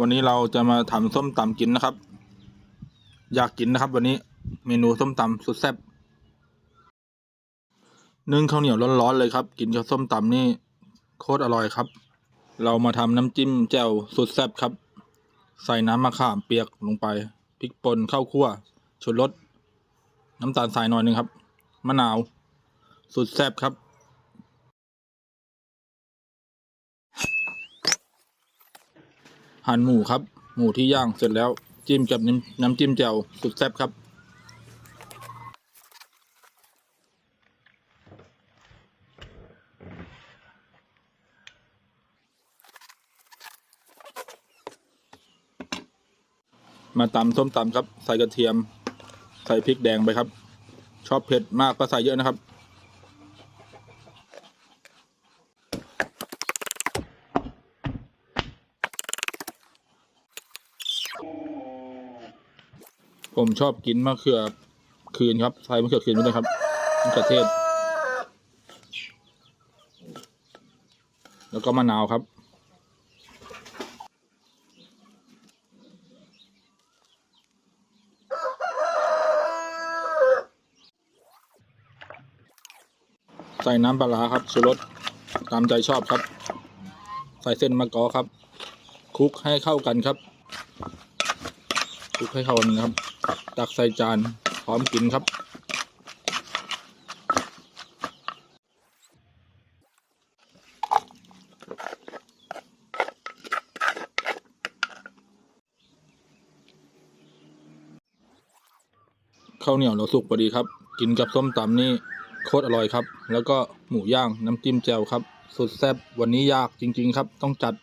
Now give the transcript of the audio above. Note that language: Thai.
วันนี้เราจะมาทำส้มตำกินนะครับ อยากกินนะครับ วันนี้เมนูส้มตำสุดแซ่บนึ่งข้าวเหนียวร้อนๆเลยครับ กินกับส้มตำนี่โคตรอร่อยครับ เรามาทำน้ำจิ้มแจ่วสุดแซ่บครับ ใส่น้ำมะขามเปียกลงไปพริกป่นข้าวคั่วชูรสน้ำตาลทรายหน่อยหนึงครับ มะนาว สุดแซ่บครับ หั่นหมูครับ หมูที่ย่างเสร็จแล้วจิ้มกับน้ำน้ำจิ้มแจ่วสุดแซ่บครับมาตำส้มตำครับ ใส่กระเทียม ใส่พริกแดงไปครับ ชอบเผ็ดมากก็ใส่เยอะนะครับ ผมชอบกินมะเขือคืนครับใส่มะเขือคืนไปด้วยครับมะเขือเทศ แล้วก็มะนาวครับ ใส่น้ำปลาครับชูรสตามใจชอบครับ ใส่เส้นมะกอครับคลุกให้เข้ากันครับ คลุกให้เข้ากันครับ ตักใส่จานพร้อมกินครับ ข้าวเหนียวเราสุกพอดีครับ กินกับส้มตำนี่โคตรอร่อยครับ แล้วก็หมูย่างน้ำจิ้มแจ่วครับ สุดแซ่บวันนี้ยากจริง ๆ ครับ ต้องจัด